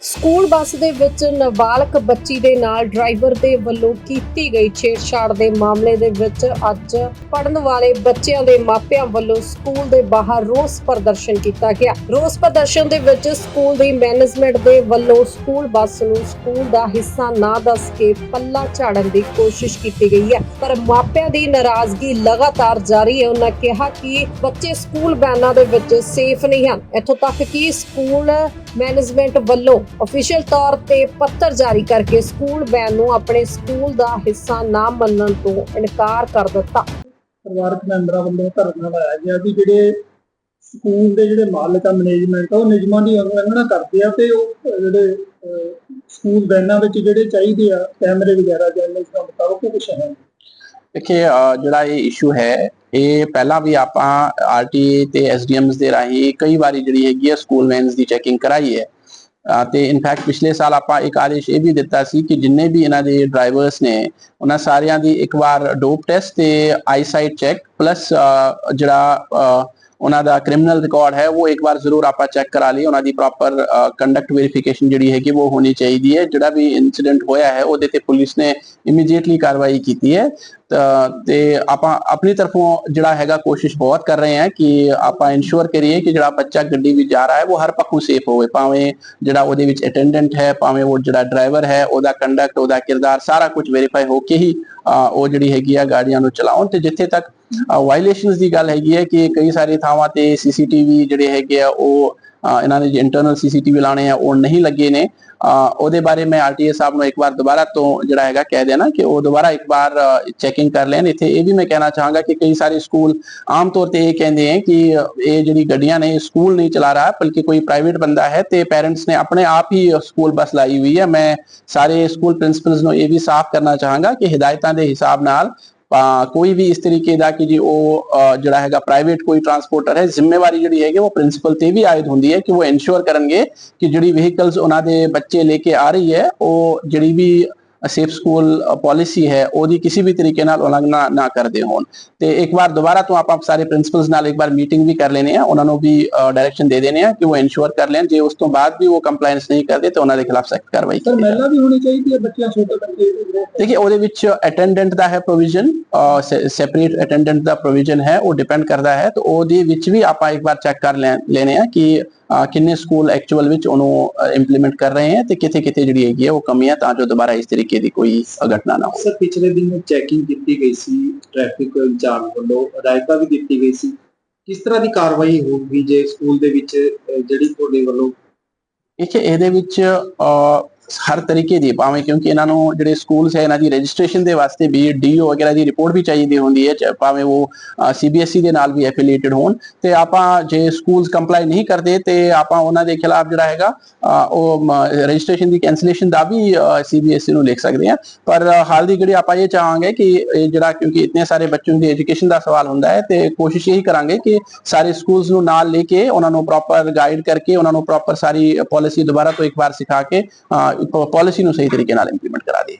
School bus ਦੇ ਵਿੱਚ ਨਾਬਾਲਗ ਬੱਚੀ ਦੇ ਨਾਲ ਡਰਾਈਵਰ ਦੇ ਵੱਲੋਂ ਕੀਤੀ ਗਈ ਛੇੜਛਾੜ ਦੇ ਮਾਮਲੇ ਦੇ ਵਿੱਚ ਅੱਜ ਪੜਨ ਵਾਲੇ ਬੱਚਿਆਂ ਦੇ ਮਾਪਿਆਂ ਵੱਲੋਂ ਸਕੂਲ ਦੇ ਬਾਹਰ ਰੋਸ ਪ੍ਰਦਰਸ਼ਨ ਕੀਤਾ ਗਿਆ। ਰੋਸ ਪ੍ਰਦਰਸ਼ਨ ਦੇ ਵਿੱਚ ਸਕੂਲ ਦੀ ਮੈਨੇਜਮੈਂਟ ਦੇ ਵੱਲੋਂ ਸਕੂਲ ਬੱਸ ਨੂੰ ਸਕੂਲ ਦਾ ਹਿੱਸਾ ਨਾ ਦੱਸ ਕੇ ਪੱਲਾ ਝਾੜਨ ਦੀ ਕੋਸ਼ਿਸ਼ ਕੀਤੀ ਗਈ ਹੈ। ਪਰ ਮਾਪਿਆਂ ਦੀ ਨਾਰਾਜ਼ਗੀ ਲਗਾਤਾਰ ਜਾਰੀ ਹੈ। ਉਹਨਾਂ ਕਿਹਾ ਕਿ ਬੱਚੇ ਸਕੂਲ ਵੈਨਾਂ ਦੇ ਵਿੱਚ ਸੇਫ ਨਹੀਂ ਹਨ। ਇੱਥੋਂ ਤੱਕ ਕਿ ਸਕੂਲ ਮੈਨੇਜਮੈਂਟ ਵੱਲੋਂ ਅਫੀਸ਼ੀਅਲ ਤੌਰ ਤੇ ਪੱਤਰ ਜਾਰੀ ਕਰਕੇ ਸਕੂਲ ਵੈਨ ਨੂੰ ਆਪਣੇ ਸਕੂਲ ਦਾ ਹਿੱਸਾ ਨਾ ਮੰਨਣ ਤੋਂ ਇਨਕਾਰ ਕਰ ਦਿੱਤਾ। ਪਰਿਵਾਰਕ ਮੈਂਬਰਾਂ ਵੱਲੋਂ ਧਰਨਾ ਲਾਇਆ ਗਿਆ ਕਿ ਜਿਹੜੇ ਸਕੂਲ ਦੇ ਜਿਹੜੇ ਮਾਲਕ ਆ ਮੈਨੇਜਮੈਂਟ ਆ ਉਹ ਨਿਯਮਾਂ ਦੀ ਉਲੰਘਣਾ ਕਰਦੇ ਆ ਤੇ ਉਹ ਜਿਹੜੇ ਸਕੂਲ ਵੈਨਾਂ ਵਿੱਚ ਜਿਹੜੇ ਚਾਹੀਦੇ ਆ ਕੈਮਰੇ ਵਗੈਰਾ ਜਾਂ ਇਸ ਦਾ ਮੁਤਾਬਕ ਕੁਛ ਹੈ। ਦੇਖਿਏ ਜਿਹੜਾ ਇਹ ਇਸ਼ੂ ਹੈ ਇਹ ਪਹਿਲਾਂ ਵੀ ਆਪਾਂ ਆਰਟੀਏ ਤੇ ਐਸਡੀਐਮਸ ਦੇ ਰਾਹੀਂ ਕਈ ਵਾਰੀ ਜਿਹੜੀ ਹੈਗੀ ਹੈ ਸਕੂਲ ਵੈਨਸ ਦੀ ਚੈਕਿੰਗ ਕਰਾਈ ਹੈ। ਤੇ ਇਨਫੈਕਟ ਪਿਛਲੇ ਸਾਲ ਆਪਾਂ ਇੱਕ ਆਦੇਸ਼ ਇਹ ਵੀ ਦਿੱਤਾ ਸੀ ਕਿ ਜਿੰਨੇ ਵੀ ਇਹਨਾਂ ਦੇ ਡਰਾਈਵਰਸ ਨੇ, ਉਹਨਾਂ ਸਾਰਿਆਂ ਦੀ ਇੱਕ ਵਾਰ ਡੋਪ ਟੈਸਟ ਤੇ ਆਈਸਾਈਟ ਚੈੱਕ ਪਲੱਸ ਜਿਹੜਾ ਉਹਨਾਂ ਦਾ ਕ੍ਰਿਮੀਨਲ ਰਿਕਾਰਡ ਹੈ, ਉਹ ਇੱਕ ਵਾਰ ਜ਼ਰੂਰ ਆਪਾਂ ਚੈੱਕ ਕਰਾ ਲਈ ਉਹਨਾਂ ਦੀ ਪ੍ਰੋਪਰ ਕੰਡਕਟ ਵੈਰੀਫਿਕੇਸ਼ਨ ਜਿਹੜੀ ਹੈਗੀ, ਉਹ ਹੋਣੀ ਚਾਹੀਦੀ ਹੈ। ਜਿਹੜਾ ਵੀ ਇਨਸੀਡੈਂਟ ਹੋਇਆ ਹੈ, ਉਹਦੇ ਤੇ ਪੁਲਿਸ ਨੇ ਇਮੀਡੀਏਟਲੀ ਕਾਰਵਾਈ ਕੀਤੀ ਹੈ। ਤਾਂ, ਤੇ ਆਪਾਂ ਆਪਣੀ ਤਰਫੋਂ ਜਿਹੜਾ ਹੈਗਾ, ਕੋਸ਼ਿਸ਼ ਬਹੁਤ ਕਰ ਰਹੇ ਹਾਂ ਕਿ ਆਪਾਂ ਇਨਸ਼ੋਰ ਕਰੀਏ ਕਿ ਜਿਹੜਾ ਬੱਚਾ ਗੱਡੀ ਵਿੱਚ ਜਾ ਰਿਹਾ ਹੈ, ਉਹ ਹਰ ਪੱਖੋਂ ਸੇਫ ਹੋਵੇ। ਭਾਵੇਂ ਜਿਹੜਾ ਉਹਦੇ ਵਿੱਚ ਅਟੈਂਡੈਂਟ ਹੈ, ਭਾਵੇਂ ਉਹ ਜਿਹੜਾ ਡਰਾਈਵਰ ਹੈ, ਉਹਦਾ ਕੰਡਕਟ ਉਹਦਾ ਕਿਰਦਾਰ ਸਾਰਾ ਕੁਝ ਵੈਰੀਫਾਈ ਹੋ ਕੇ ਹੀ ਉਹ ਜਿਹੜੀ ਹੈਗੀ ਆ, ਗਾੜੀਆਂ ਨੂੰ ਚਲਾਉਣ। ਤੇ ਜਿੱਥੇ ਤੱਕ ਵਾਇਲੇਸ਼ਨਸ ਦੀ ਗੱਲ ਹੈਗੀ ਹੈ ਕਿ ਕਈ ਸਾਰੀ ਥਾਵਾਂ ਤੇ ਸੀਸੀਟੀਵੀ ਜਿਹੜੇ ਹੈਗੇ ਆ, ਉਹ ਇਹਨਾਂ ਨੇ ਇੰਟਰਨਲ ਸੀਸੀਟੀਵੀ ਲਾਣੇ ਆ, ਉਹ ਨਹੀਂ ਲੱਗੇ ਨੇ। ਉਹਦੇ ਬਾਰੇ ਮੈਂ ਆਰਟੀਏ ਸਾਹਿਬ ਨੂੰ ਇੱਕ ਵਾਰ ਦੁਬਾਰਾ ਤੋਂ ਜਿਹੜਾ ਹੈਗਾ ਕਹਿ ਦੇਣਾ ਕਿ ਉਹ ਦੁਬਾਰਾ ਇੱਕ ਵਾਰ ਚੈਕਿੰਗ ਕਰ ਲੈਣ। ਇੱਥੇ ਇਹ ਵੀ ਮੈਂ ਕਹਿਣਾ ਚਾਹਾਂਗਾ ਕਿ ਕਈ ਸਾਰੇ ਸਕੂਲ ਆਮ ਤੌਰ ਤੇ ਇਹ ਕਹਿੰਦੇ ਹੈ ਕਿ ਇਹ ਜਿਹੜੀ ਗੱਡੀਆਂ ਨੇ ਸਕੂਲ ਨਹੀਂ ਚਲਾ ਰਹਾ, ਬਲਕਿ ਕੋਈ ਪ੍ਰਾਈਵੇਟ ਬੰਦਾ ਹੈ ਤੇ ਪੇਰੈਂਟਸ ਨੇ ਆਪਣੇ ਆਪ ਹੀ ਸਕੂਲ ਬੱਸ ਲਾਈ ਹੋਈ ਹੈ। ਮੈਂ ਸਾਰੇ ਸਕੂਲ ਪ੍ਰਿੰਸੀਪਲਸ ਨੂੰ ਇਹ ਵੀ ਸਾਫ਼ ਕਰਨਾ ਚਾਹਾਂਗਾ ਕਿ ਹਿਦਾਇਤਾਂ ਦੇ ਹਿਸਾਬ ਨਾਲ ਕੋਈ ਵੀ ਇਸ ਤਰੀਕੇ ਦਾ ਕਿ ਜੀ ਉਹ ਜਿਹੜਾ ਹੈਗਾ ਪ੍ਰਾਈਵੇਟ ਕੋਈ ਟਰਾਂਸਪੋਰਟਰ ਹੈ, ਜ਼ਿੰਮੇਵਾਰੀ ਜਿਹੜੀ ਹੈਗੀ ਉਹ ਪ੍ਰਿੰਸੀਪਲ ਤੇ ਵੀ ਆਇਦ ਹੁੰਦੀ ਹੈ ਕਿ ਉਹ ਇਨਸ਼ੋਰ ਕਰਨਗੇ ਕਿ ਜਿਹੜੀ ਵਹੀਕਲਸ ਉਹਨਾਂ ਦੇ ਬੱਚੇ ਲੈ ਕੇ ਆ ਰਹੀ ਹੈ, ਉਹ ਜਿਹੜੀ ਵੀ ਸੇਫ ਸਕੂਲ ਪਾਲਿਸੀ ਹੈ ਉਹਦੀ ਕਿਸੇ ਵੀ ਤਰੀਕੇ ਨਾਲ ਉਲੰਘਣਾ ਨਾ ਕਰਦੇ ਹੋਣ। ਤੇ ਇੱਕ ਵਾਰ ਦੁਬਾਰਾ ਤੋਂ ਆਪਾਂ ਸਾਰੇ ਪ੍ਰਿੰਸੀਪਲਸ ਨਾਲ ਇੱਕ ਵਾਰ ਮੀਟਿੰਗ ਵੀ ਕਰ ਲੈਣੇ ਆ ਉਹਨਾਂ ਨੂੰ ਵੀ ਡਾਇਰੈਕਸ਼ਨ ਦੇ ਦੇਣੇ ਆ ਕਿ ਉਹ ਇਨਸ਼ੋਰ ਕਰ ਲੈਣ। ਜੇ ਉਸ ਤੋਂ ਬਾਅਦ ਵੀ ਉਹ ਕੰਪਲਾਈਂਸ ਨਹੀਂ ਕਰਦੇ ਤਾਂ ਉਹਨਾਂ ਦੇ ਖਿਲਾਫ ਸਖਤ ਕਾਰਵਾਈ ਸਰ ਮਹਿਲਾ ਵੀ ਹੋਣੀ ਚਾਹੀਦੀ ਹੈ ਬੱਚਿਆਂ ਛੋਟੇ ਬੱਚੇ? ਦੇ ਦੇਖिए ਉਹਦੇ ਵਿੱਚ ਅਟੈਂਡੈਂਟ ਦਾ ਹੈ ਪ੍ਰੋਵੀਜ਼ਨ ਸੈਪਰੇਟ ਅਟੈਂਡੈਂਟ ਦਾ ਪ੍ਰੋਵੀਜ਼ਨ ਹੈ ਉਹ ਡਿਪੈਂਡ ਕਰਦਾ ਹੈ ਤੇ ਉਹਦੇ ਵਿੱਚ ਵੀ ਆਪਾਂ ਇੱਕ ਵਾਰ ਚੈੱਕ ਕਰ ਲੈਣੇ ਆ ਕਿ ਕਿੰਨੇ ਸਕੂਲ ਐਕਚੁਅਲ ਵਿੱਚ ਉਹਨੂੰ ਇੰਪਲੀਮੈਂਟ ਕਰ ਰਹੇ ਹੈ ਤੇ ਕਿੱਥੇ ਕਿੱਥੇ ਜਿਹੜੀ ਹੈਗੀ ਹੈ ਉਹ ਕਮੀਆਂ ਤਾਂ ਜੋ ਦੁਬਾਰਾ ਇਸ ਤਰੀਕੇ ਦੀ ਕੋਈ ਘਟਨਾ ਨਾ ਹੋਵੇ। ਸਰ ਪਿਛਲੇ ਦਿਨ ਚੈਕਿੰਗ ਕੀਤੀ ਗਈ ਸੀ ਟ੍ਰੈਫਿਕ ਇੰਚਾਰਜ ਵੱਲੋਂ ਹਦਾਇਤਾਂ ਵੀ ਦਿੱਤੀ ਗਈ ਸੀ। ਕਿਸ ਤਰ੍ਹਾਂ ਦੀ ਕਾਰਵਾਈ ਹੋਊਗੀ ਜੇ ਸਕੂਲ ਦੇ ਵਿੱਚ ਜਿਹੜੀ ਤੁਹਾਡੇ ਵੱਲੋਂ? ਦੇਖिए ਇਹਦੇ ਵਿੱਚ ਹਰ ਤਰੀਕੇ ਦੀ, ਭਾਵੇਂ ਕਿਉਂਕਿ ਇਹਨਾਂ ਨੂੰ ਜਿਹੜੇ ਸਕੂਲਸ ਹੈ, ਇਹਨਾਂ ਦੀ ਰਜਿਸਟ੍ਰੇਸ਼ਨ ਦੇ ਵਾਸਤੇ ਵੀ ਡੀਓ ਵਗੈਰਾ ਦੀ ਰਿਪੋਰਟ ਵੀ ਚਾਹੀਦੀ ਹੁੰਦੀ ਹੈ ਭਾਵੇਂ ਉਹ ਸੀਬੀਐਸਈ ਦੇ ਨਾਲ ਵੀ ਐਫੀਲੀਏਟਡ ਹੋਣ, ਤੇ ਆਪਾਂ ਜੇ ਸਕੂਲਸ ਕੰਪਲਾਈ ਨਹੀਂ ਕਰਦੇ, ਤੇ ਆਪਾਂ ਉਹਨਾਂ ਦੇ ਖਿਲਾਫ ਜਿਹੜਾ ਹੈਗਾ ਉਹ ਰਜਿਸਟ੍ਰੇਸ਼ਨ ਦੀ ਕੈਂਸਲੇਸ਼ਨ ਦਾ ਵੀ ਸੀਬੀਐਸਈ ਨੂੰ ਲਿਖ ਸਕਦੇ ਆ ਪਰ ਹਾਲ ਦੀ ਜਿਹੜੀ ਆਪਾਂ ਇਹ ਚਾਹਾਂਗੇ ਕਿ ਇਹ ਜਿਹੜਾ, ਕਿਉਂਕਿ ਇਤਨੇ ਸਾਰੇ ਬੱਚਿਆਂ ਦੀ ਐਜੂਕੇਸ਼ਨ ਦਾ ਸਵਾਲ ਹੁੰਦਾ ਹੈ, ਤੇ ਕੋਸ਼ਿਸ਼ ਇਹੀ ਕਰਾਂਗੇ ਕਿ ਸਾਰੇ ਸਕੂਲਸ ਨੂੰ ਨਾਲ ਲੈ ਕੇ ਉਹਨਾਂ ਨੂੰ ਪ੍ਰੋਪਰ ਗਾਈਡ ਕਰਕੇ, ਉਹਨਾਂ ਨੂੰ ਪ੍ਰੋਪਰ ਸਾਰੀ ਪਾਲਿਸੀ ਦੁਬਾਰਾ ਤੋਂ ਇੱਕ ਵਾਰ ਸਿਖਾ ਕੇ ਪਾਲਿਸੀ ਨੂੰ ਸਹੀ ਤਰੀਕੇ ਨਾਲ ਇੰਪਲੀਮੈਂਟ ਕਰਾ ਦਈਏ